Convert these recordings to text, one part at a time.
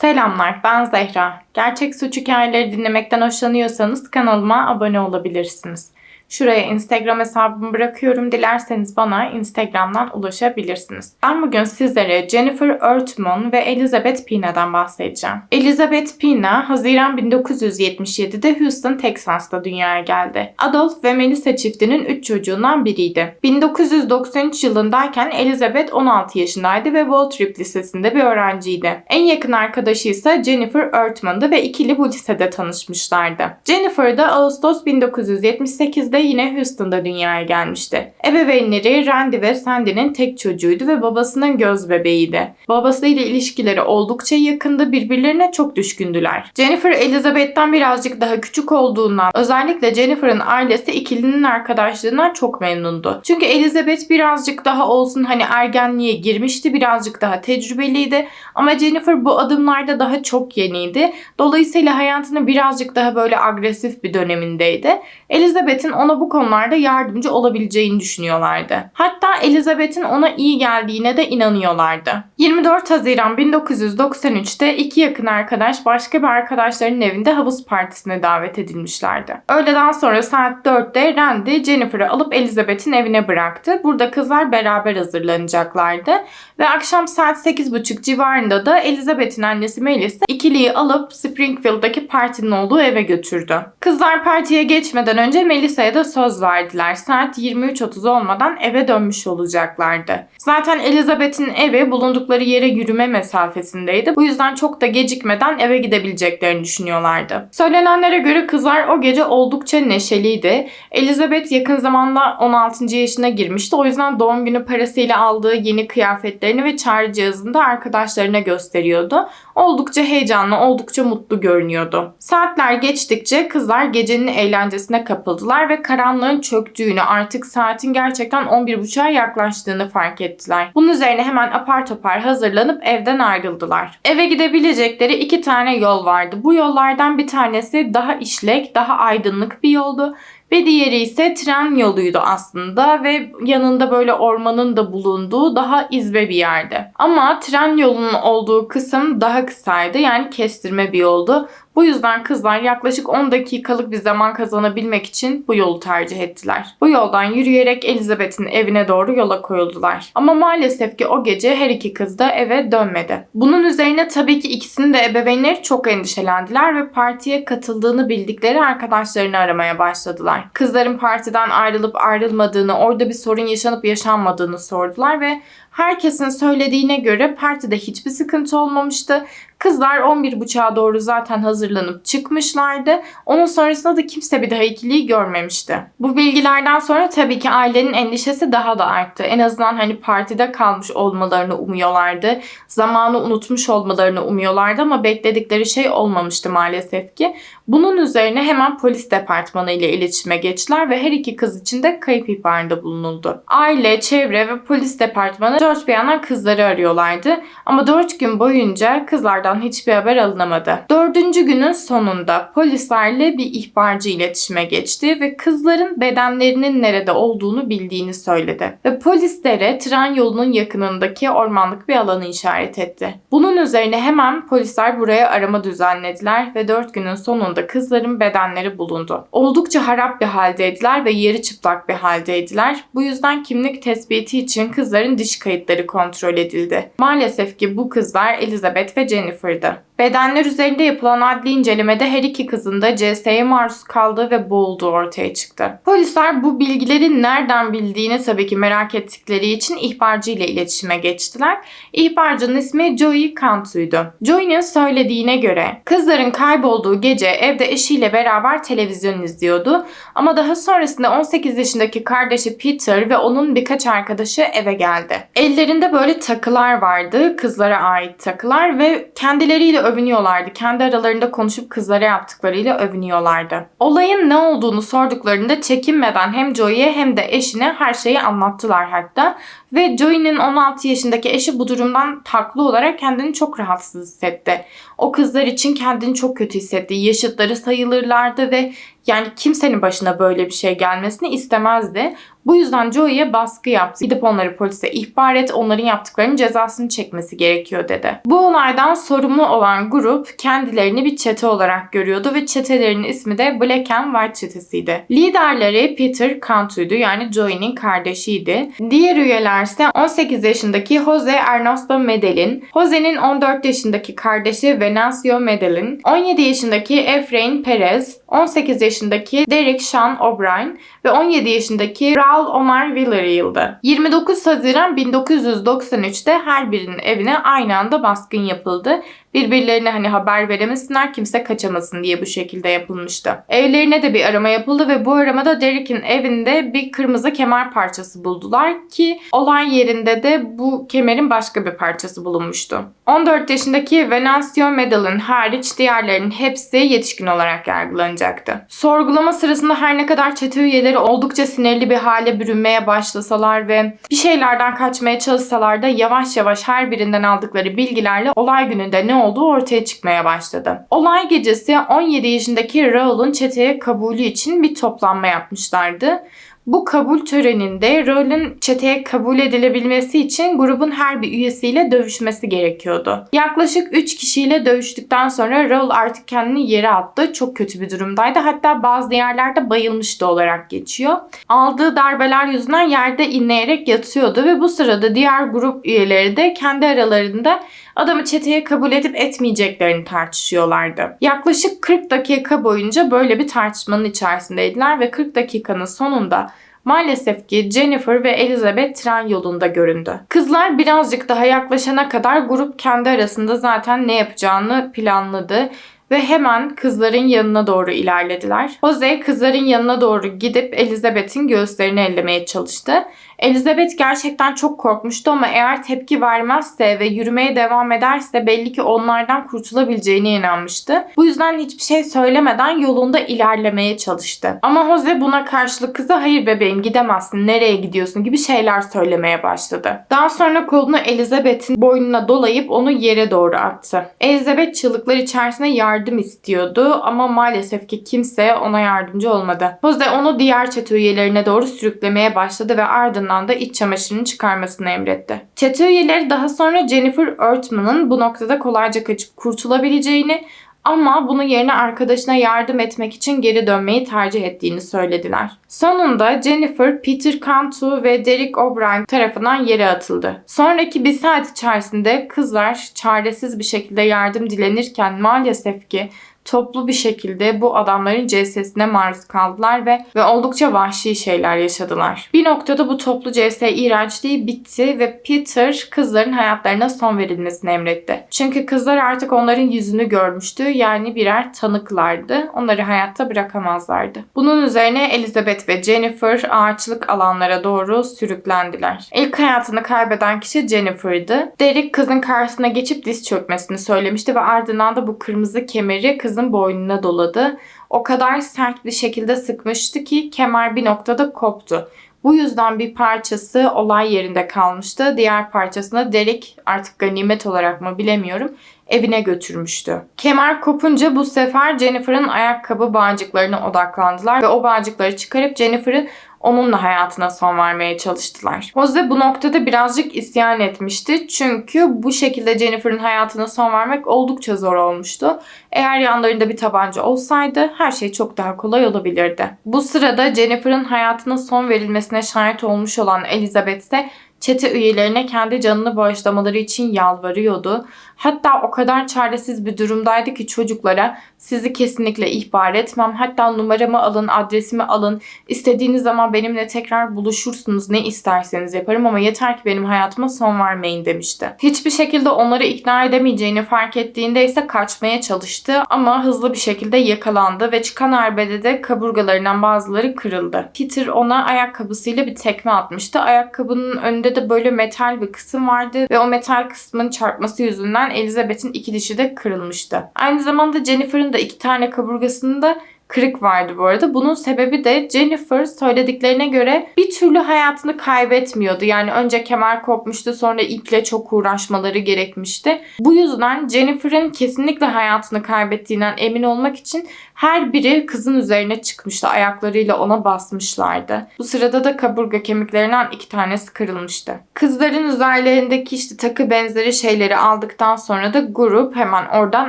Selamlar, ben Zehra. Gerçek suç hikayeleri dinlemekten hoşlanıyorsanız kanalıma abone olabilirsiniz. Şuraya Instagram hesabımı bırakıyorum. Dilerseniz bana Instagram'dan ulaşabilirsiniz. Ben bugün sizlere Jennifer Ertman ve Elizabeth Pina'dan bahsedeceğim. Elizabeth Pina, Haziran 1977'de Houston, Texas'ta dünyaya geldi. Adolf ve Melissa çiftinin 3 çocuğundan biriydi. 1993 yılındayken Elizabeth 16 yaşındaydı ve Waltrip Lisesi'nde bir öğrenciydi. En yakın arkadaşı ise Jennifer Ertman'dı ve ikili bu lisede tanışmışlardı. Jennifer da Ağustos 1978'de yine Houston'da dünyaya gelmişti. Ebeveynleri Randy ve Sandy'nin tek çocuğuydu ve babasının göz bebeğiydi. Babasıyla ilişkileri oldukça yakındı, birbirlerine çok düşkündüler. Jennifer Elizabeth'ten birazcık daha küçük olduğundan özellikle Jennifer'ın ailesi ikilinin arkadaşlığından çok memnundu. Çünkü Elizabeth birazcık daha olsun hani ergenliğe girmişti, birazcık daha tecrübeliydi ama Jennifer bu adımlarda daha çok yeniydi. Dolayısıyla hayatının birazcık daha böyle agresif bir dönemindeydi. Elizabeth'in ona bu konularda yardımcı olabileceğini düşünüyorlardı. Hatta Elizabeth'in ona iyi geldiğine de inanıyorlardı. 24 Haziran 1993'te iki yakın arkadaş başka bir arkadaşlarının evinde havuz partisine davet edilmişlerdi. Öğleden sonra saat 4'te Randy Jennifer'ı alıp Elizabeth'in evine bıraktı. Burada kızlar beraber hazırlanacaklardı ve akşam saat 8.30 civarında da Elizabeth'in annesi Melissa ikiliyi alıp Springfield'daki partinin olduğu eve götürdü. Kızlar partiye geçmeden önce Melissa'ya da söz verdiler. Saat 23.30 olmadan eve dönmüş olacaklardı. Zaten Elizabeth'in evi bulundukları yere yürüme mesafesindeydi. Bu yüzden çok da gecikmeden eve gidebileceklerini düşünüyorlardı. Söylenenlere göre kızlar o gece oldukça neşeliydi. Elizabeth yakın zamanda 16. yaşına girmişti. O yüzden doğum günü parasıyla aldığı yeni kıyafetlerini ve çağrı cihazını da arkadaşlarına gösteriyordu. Oldukça heyecanlı, oldukça mutlu görünüyordu. Saatler geçtikçe kızlar gecenin eğlencesine kapıldılar ve karanlığın çöktüğünü, artık saatin gerçekten 11.30'a yaklaştığını fark ettiler. Bunun üzerine hemen apar topar hazırlanıp evden ayrıldılar. Eve gidebilecekleri iki tane yol vardı. Bu yollardan bir tanesi daha işlek, daha aydınlık bir yoldu ve diğeri ise tren yoluydu aslında ve yanında böyle ormanın da bulunduğu daha izbe bir yerde. Ama tren yolunun olduğu kısım daha kısaydı yani kestirme bir yoldu. Bu yüzden kızlar yaklaşık 10 dakikalık bir zaman kazanabilmek için bu yolu tercih ettiler. Bu yoldan yürüyerek Elizabeth'in evine doğru yola koyuldular. Ama maalesef ki o gece her iki kız da eve dönmedi. Bunun üzerine tabii ki ikisinin de ebeveynleri çok endişelendiler ve partiye katıldığını bildikleri arkadaşlarını aramaya başladılar. Kızların partiden ayrılıp ayrılmadığını, orada bir sorun yaşanıp yaşanmadığını sordular ve Herkesin söylediğine göre partide hiçbir sıkıntı olmamıştı. Kızlar 11.30'a doğru zaten hazırlanıp çıkmışlardı. Onun sonrasında da kimse bir daha ikiliyi görmemişti. Bu bilgilerden sonra tabii ki ailenin endişesi daha da arttı. En azından hani partide kalmış olmalarını umuyorlardı. Zamanı unutmuş olmalarını umuyorlardı ama bekledikleri şey olmamıştı maalesef ki. Bunun üzerine hemen polis departmanı ile iletişime geçtiler ve her iki kız için de kayıp ihbarında bulunuldu. Aile, çevre ve polis departmanı dört bir yandan kızları arıyorlardı. Ama dört gün boyunca kızlardan hiçbir haber alınamadı. Dördüncü günün sonunda polislerle bir ihbarcı iletişime geçti ve kızların bedenlerinin nerede olduğunu bildiğini söyledi. Ve polislere tren yolunun yakınındaki ormanlık bir alanı işaret etti. Bunun üzerine hemen polisler buraya arama düzenlediler ve dört günün sonunda kızların bedenleri bulundu. Oldukça harap bir haldeydiler ve yarı çıplak bir haldeydiler. Bu yüzden kimlik tespiti için kızların diş kayıtları kontrol edildi. Maalesef ki bu kızlar Elizabeth ve Jennifer'dı. Bedenler üzerinde yapılan adli incelemede her iki kızın da CS'ye maruz kaldığı ve boğulduğu ortaya çıktı. Polisler bu bilgileri nereden bildiğini tabii ki merak ettikleri için ihbarcı ile iletişime geçtiler. İhbarcının ismi Joey Cantu'ydu. Joey'nin söylediğine göre kızların kaybolduğu gece evde eşiyle beraber televizyon izliyordu. Ama daha sonrasında 18 yaşındaki kardeşi Peter ve onun birkaç arkadaşı eve geldi. Ellerinde böyle takılar vardı, kızlara ait takılar ve kendileriyle övünüyorlardı. Kendi aralarında konuşup kızlara yaptıklarıyla övünüyorlardı. Olayın ne olduğunu sorduklarında çekinmeden hem Joey'e hem de eşine her şeyi anlattılar hatta. Ve Joey'nin 16 yaşındaki eşi bu durumdan haklı olarak kendini çok rahatsız hissetti. O kızlar için kendini çok kötü hissetti. Yaşıtları sayılırlardı ve yani kimsenin başına böyle bir şey gelmesini istemezdi. Bu yüzden Joey'e baskı yaptı. Gidip onları polise ihbar et, onların yaptıklarının cezasını çekmesi gerekiyor dedi. Bu olaydan sorumlu olan grup kendilerini bir çete olarak görüyordu ve çetelerin ismi de Black and White çetesiydi. Liderleri Peter Cantu'ydu yani Joey'nin kardeşiydi. Diğer üyeler ise 18 yaşındaki Jose Ernesto Medellin, Jose'nin 14 yaşındaki kardeşi Venancio Medellin, 17 yaşındaki Efrain Perez, 18 yaşındaki Derek Sean O'Brien ve 17 yaşındaki Raul Omar Villarreal'dı. 29 Haziran 1993'te her birinin evine aynı anda baskın yapıldı. Birbirlerine hani haber veremesinler kimse kaçamasın diye bu şekilde yapılmıştı. Evlerine de bir arama yapıldı ve bu aramada Derek'in evinde bir kırmızı kemer parçası buldular ki olay yerinde de bu kemerin başka bir parçası bulunmuştu. 14 yaşındaki Venancio Medal'ın hariç diğerlerinin hepsi yetişkin olarak yargılanacaktı. Sorgulama sırasında her ne kadar çete üyeleri oldukça sinirli bir hale bürünmeye başlasalar ve bir şeylerden kaçmaya çalışsalar da yavaş yavaş her birinden aldıkları bilgilerle olay gününde ne olduğu ortaya çıkmaya başladı. Olay gecesi 17 yaşındaki Raul'un çeteye kabulü için bir toplanma yapmışlardı. Bu kabul töreninde rolün çeteye kabul edilebilmesi için grubun her bir üyesiyle dövüşmesi gerekiyordu. Yaklaşık 3 kişiyle dövüştükten sonra Raul artık kendini yere attı. Çok kötü bir durumdaydı. Hatta bazı yerlerde bayılmıştı olarak geçiyor. Aldığı darbeler yüzünden yerde inleyerek yatıyordu ve bu sırada diğer grup üyeleri de kendi aralarında adamı çeteye kabul edip etmeyeceklerini tartışıyorlardı. Yaklaşık 40 dakika boyunca böyle bir tartışmanın içerisindeydiler ve 40 dakikanın sonunda Maalesef ki Jennifer ve Elizabeth tren yolunda göründü. Kızlar birazcık daha yaklaşana kadar grup kendi arasında zaten ne yapacağını planladı ve hemen kızların yanına doğru ilerlediler. Jose kızların yanına doğru gidip Elizabeth'in göğüslerini ellemeye çalıştı. Elizabeth gerçekten çok korkmuştu ama eğer tepki vermezse ve yürümeye devam ederse belli ki onlardan kurtulabileceğine inanmıştı. Bu yüzden hiçbir şey söylemeden yolunda ilerlemeye çalıştı. Ama Jose buna karşılık kıza hayır bebeğim gidemezsin nereye gidiyorsun gibi şeyler söylemeye başladı. Daha sonra kolunu Elizabeth'in boynuna dolayıp onu yere doğru attı. Elizabeth çığlıklar içerisinde yardım istiyordu ama maalesef ki kimse ona yardımcı olmadı. Jose onu diğer çete üyelerine doğru sürüklemeye başladı ve ardından ardından da iç çamaşırını çıkarmasını emretti. Çete üyeleri daha sonra Jennifer Ertman'ın bu noktada kolayca kaçıp kurtulabileceğini ama bunun yerine arkadaşına yardım etmek için geri dönmeyi tercih ettiğini söylediler. Sonunda Jennifer, Peter Cantu ve Derek O'Brien tarafından yere atıldı. Sonraki bir saat içerisinde kızlar çaresiz bir şekilde yardım dilenirken maalesef ki toplu bir şekilde bu adamların CS'sine maruz kaldılar ve ve oldukça vahşi şeyler yaşadılar. Bir noktada bu toplu CS iğrençliği bitti ve Peter kızların hayatlarına son verilmesini emretti. Çünkü kızlar artık onların yüzünü görmüştü yani birer tanıklardı. Onları hayatta bırakamazlardı. Bunun üzerine Elizabeth ve Jennifer ağaçlık alanlara doğru sürüklendiler. İlk hayatını kaybeden kişi Jennifer'dı. Derek kızın karşısına geçip diz çökmesini söylemişti ve ardından da bu kırmızı kemeri kızın kızın boynuna doladı. O kadar sert bir şekilde sıkmıştı ki kemer bir noktada koptu. Bu yüzden bir parçası olay yerinde kalmıştı. Diğer parçasını Derek artık ganimet olarak mı bilemiyorum evine götürmüştü. Kemer kopunca bu sefer Jennifer'ın ayakkabı bağcıklarına odaklandılar ve o bağcıkları çıkarıp Jennifer'ı onunla hayatına son vermeye çalıştılar. Jose bu noktada birazcık isyan etmişti. Çünkü bu şekilde Jennifer'ın hayatına son vermek oldukça zor olmuştu. Eğer yanlarında bir tabanca olsaydı her şey çok daha kolay olabilirdi. Bu sırada Jennifer'ın hayatına son verilmesine şahit olmuş olan Elizabeth ise çete üyelerine kendi canını bağışlamaları için yalvarıyordu. Hatta o kadar çaresiz bir durumdaydı ki çocuklara sizi kesinlikle ihbar etmem. Hatta numaramı alın, adresimi alın. İstediğiniz zaman benimle tekrar buluşursunuz. Ne isterseniz yaparım ama yeter ki benim hayatıma son vermeyin demişti. Hiçbir şekilde onları ikna edemeyeceğini fark ettiğinde ise kaçmaya çalıştı ama hızlı bir şekilde yakalandı ve çıkan arbede de kaburgalarından bazıları kırıldı. Peter ona ayakkabısıyla bir tekme atmıştı. Ayakkabının önünde de böyle metal bir kısım vardı ve o metal kısmın çarpması yüzünden Elizabeth'in iki dişi de kırılmıştı. Aynı zamanda Jennifer'ın da iki tane kaburgasında kırık vardı bu arada. Bunun sebebi de Jennifer söylediklerine göre bir türlü hayatını kaybetmiyordu. Yani önce kemer kopmuştu sonra iple çok uğraşmaları gerekmişti. Bu yüzden Jennifer'ın kesinlikle hayatını kaybettiğinden emin olmak için her biri kızın üzerine çıkmıştı. Ayaklarıyla ona basmışlardı. Bu sırada da kaburga kemiklerinden iki tanesi kırılmıştı. Kızların üzerlerindeki işte takı benzeri şeyleri aldıktan sonra da grup hemen oradan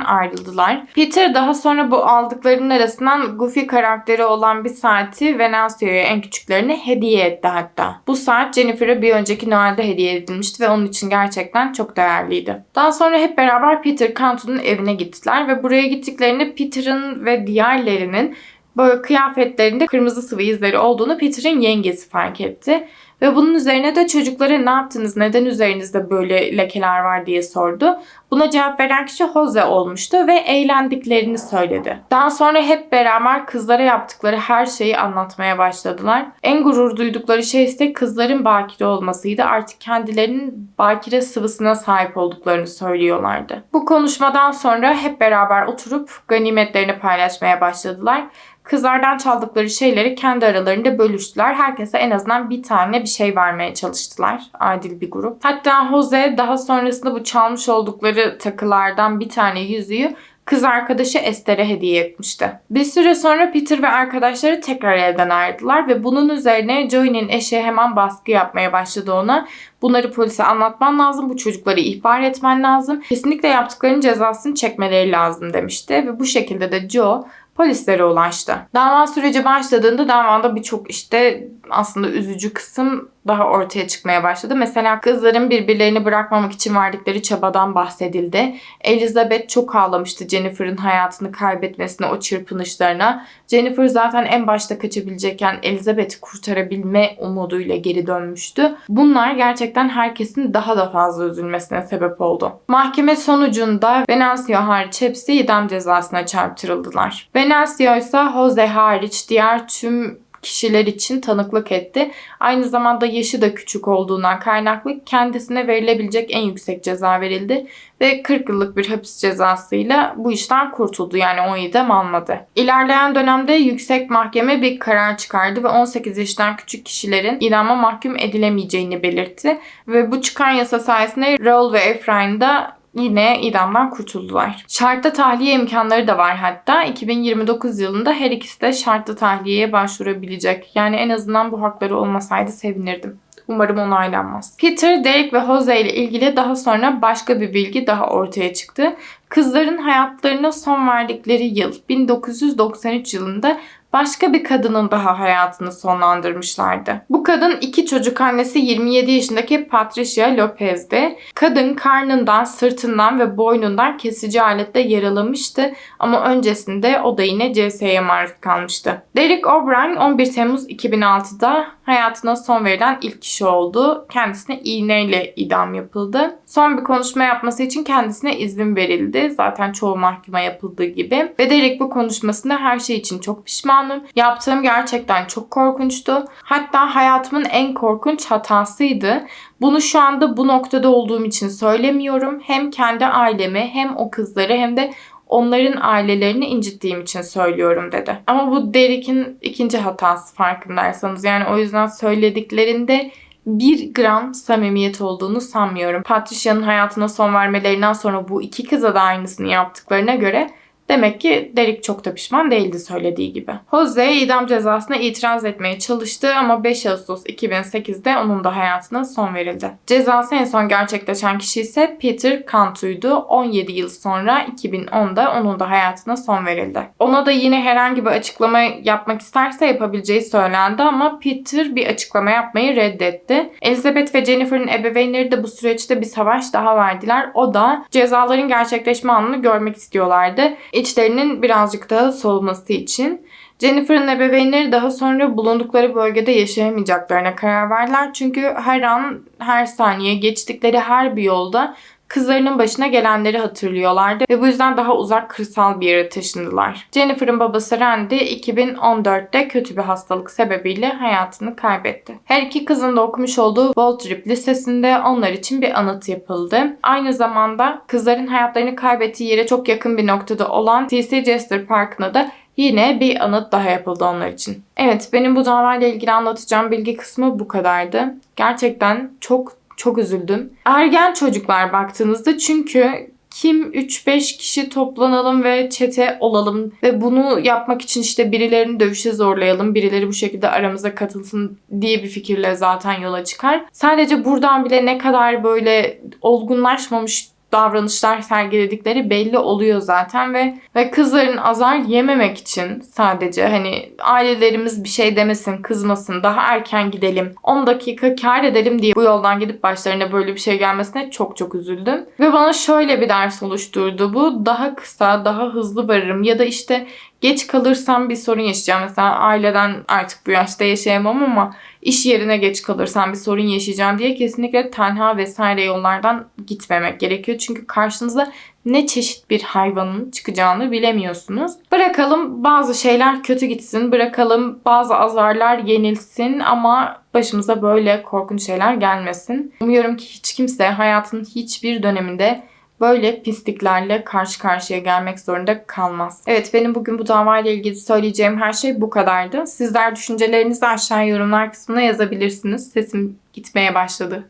ayrıldılar. Peter daha sonra bu aldıklarının arasından Goofy karakteri olan bir saati Venansio'ya en küçüklerine hediye etti hatta. Bu saat Jennifer'a bir önceki Noel'de hediye edilmişti ve onun için gerçekten çok değerliydi. Daha sonra hep beraber Peter Cantu'nun evine gittiler ve buraya gittiklerinde Peter'ın ve diğerlerinin böyle kıyafetlerinde kırmızı sıvı izleri olduğunu Peter'ın yengesi fark etti. Ve bunun üzerine de çocuklara ne yaptınız, neden üzerinizde böyle lekeler var diye sordu. Buna cevap veren kişi Jose olmuştu ve eğlendiklerini söyledi. Daha sonra hep beraber kızlara yaptıkları her şeyi anlatmaya başladılar. En gurur duydukları şey ise kızların bakire olmasıydı. Artık kendilerinin bakire sıvısına sahip olduklarını söylüyorlardı. Bu konuşmadan sonra hep beraber oturup ganimetlerini paylaşmaya başladılar. Kızlardan çaldıkları şeyleri kendi aralarında bölüştüler. Herkese en azından bir tane bir şey vermeye çalıştılar. Adil bir grup. Hatta Jose daha sonrasında bu çalmış oldukları takılardan bir tane yüzüğü kız arkadaşı Esther'e hediye etmişti. Bir süre sonra Peter ve arkadaşları tekrar evden ayrıldılar ve bunun üzerine Joey'nin eşi hemen baskı yapmaya başladı ona. Bunları polise anlatman lazım, bu çocukları ihbar etmen lazım. Kesinlikle yaptıklarının cezasını çekmeleri lazım demişti ve bu şekilde de Joe polislere ulaştı. Dava süreci başladığında davada birçok işte aslında üzücü kısım daha ortaya çıkmaya başladı. Mesela kızların birbirlerini bırakmamak için verdikleri çabadan bahsedildi. Elizabeth çok ağlamıştı Jennifer'ın hayatını kaybetmesine, o çırpınışlarına. Jennifer zaten en başta kaçabilecekken Elizabeth'i kurtarabilme umuduyla geri dönmüştü. Bunlar gerçekten herkesin daha da fazla üzülmesine sebep oldu. Mahkeme sonucunda Venancio hariç hepsi idam cezasına çarptırıldılar. Venancio ise Jose hariç diğer tüm kişiler için tanıklık etti. Aynı zamanda yaşı da küçük olduğundan kaynaklı kendisine verilebilecek en yüksek ceza verildi ve 40 yıllık bir hapis cezasıyla bu işten kurtuldu. Yani o idam almadı. İlerleyen dönemde yüksek mahkeme bir karar çıkardı ve 18 yaştan küçük kişilerin idama mahkum edilemeyeceğini belirtti. Ve bu çıkan yasa sayesinde Raul ve Efrain da yine idamdan kurtuldular. Şartlı tahliye imkanları da var hatta. 2029 yılında her ikisi de şartlı tahliyeye başvurabilecek. Yani en azından bu hakları olmasaydı sevinirdim. Umarım onaylanmaz. Peter, Derek ve Jose ile ilgili daha sonra başka bir bilgi daha ortaya çıktı. Kızların hayatlarına son verdikleri yıl 1993 yılında başka bir kadının daha hayatını sonlandırmışlardı. Bu kadın iki çocuk annesi 27 yaşındaki Patricia Lopez'di. Kadın karnından, sırtından ve boynundan kesici aletle yaralamıştı ama öncesinde o da yine CS'ye maruz kalmıştı. Derek O'Brien 11 Temmuz 2006'da hayatına son verilen ilk kişi oldu. Kendisine iğneyle idam yapıldı. Son bir konuşma yapması için kendisine izin verildi. Zaten çoğu mahkuma yapıldığı gibi. Ve Derek bu konuşmasında her şey için çok pişmanım. Yaptığım gerçekten çok korkunçtu. Hatta hayatımın en korkunç hatasıydı. Bunu şu anda bu noktada olduğum için söylemiyorum. Hem kendi ailemi hem o kızları hem de onların ailelerini incittiğim için söylüyorum dedi. Ama bu Derek'in ikinci hatası farkındaysanız. Yani o yüzden söylediklerinde bir gram samimiyet olduğunu sanmıyorum. Patricia'nın hayatına son vermelerinden sonra bu iki kıza da aynısını yaptıklarına göre Demek ki Derek çok da pişman değildi söylediği gibi. Jose idam cezasına itiraz etmeye çalıştı ama 5 Ağustos 2008'de onun da hayatına son verildi. Cezası en son gerçekleşen kişi ise Peter Cantu'ydu. 17 yıl sonra 2010'da onun da hayatına son verildi. Ona da yine herhangi bir açıklama yapmak isterse yapabileceği söylendi ama Peter bir açıklama yapmayı reddetti. Elizabeth ve Jennifer'ın ebeveynleri de bu süreçte bir savaş daha verdiler. O da cezaların gerçekleşme anını görmek istiyorlardı içlerinin birazcık daha soğuması için. Jennifer'ın ebeveynleri daha sonra bulundukları bölgede yaşayamayacaklarına karar verdiler. Çünkü her an, her saniye geçtikleri her bir yolda kızlarının başına gelenleri hatırlıyorlardı ve bu yüzden daha uzak kırsal bir yere taşındılar. Jennifer'ın babası Randy 2014'te kötü bir hastalık sebebiyle hayatını kaybetti. Her iki kızın da okumuş olduğu Waltrip Lisesi'nde onlar için bir anıt yapıldı. Aynı zamanda kızların hayatlarını kaybettiği yere çok yakın bir noktada olan T.C. Jester Parkı'na da yine bir anıt daha yapıldı onlar için. Evet benim bu davayla ilgili anlatacağım bilgi kısmı bu kadardı. Gerçekten çok çok üzüldüm. Ergen çocuklar baktığınızda çünkü kim 3-5 kişi toplanalım ve çete olalım ve bunu yapmak için işte birilerini dövüşe zorlayalım, birileri bu şekilde aramıza katılsın diye bir fikirle zaten yola çıkar. Sadece buradan bile ne kadar böyle olgunlaşmamış davranışlar sergiledikleri belli oluyor zaten ve ve kızların azar yememek için sadece hani ailelerimiz bir şey demesin, kızmasın, daha erken gidelim, 10 dakika kar edelim diye bu yoldan gidip başlarına böyle bir şey gelmesine çok çok üzüldüm. Ve bana şöyle bir ders oluşturdu bu. Daha kısa, daha hızlı varırım ya da işte geç kalırsam bir sorun yaşayacağım. Mesela aileden artık bu yaşta yaşayamam ama iş yerine geç kalırsam bir sorun yaşayacağım diye kesinlikle tenha vesaire yollardan gitmemek gerekiyor. Çünkü karşınıza ne çeşit bir hayvanın çıkacağını bilemiyorsunuz. Bırakalım bazı şeyler kötü gitsin, bırakalım bazı azarlar yenilsin ama başımıza böyle korkunç şeyler gelmesin. Umuyorum ki hiç kimse hayatının hiçbir döneminde böyle pisliklerle karşı karşıya gelmek zorunda kalmaz. Evet benim bugün bu davayla ilgili söyleyeceğim her şey bu kadardı. Sizler düşüncelerinizi aşağı yorumlar kısmına yazabilirsiniz. Sesim gitmeye başladı.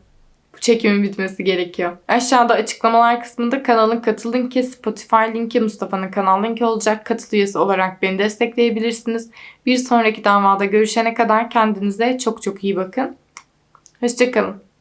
Bu çekimin bitmesi gerekiyor. Aşağıda açıklamalar kısmında kanalın katıl linki, Spotify linki, Mustafa'nın kanal linki olacak. Katıl üyesi olarak beni destekleyebilirsiniz. Bir sonraki davada görüşene kadar kendinize çok çok iyi bakın. Hoşçakalın.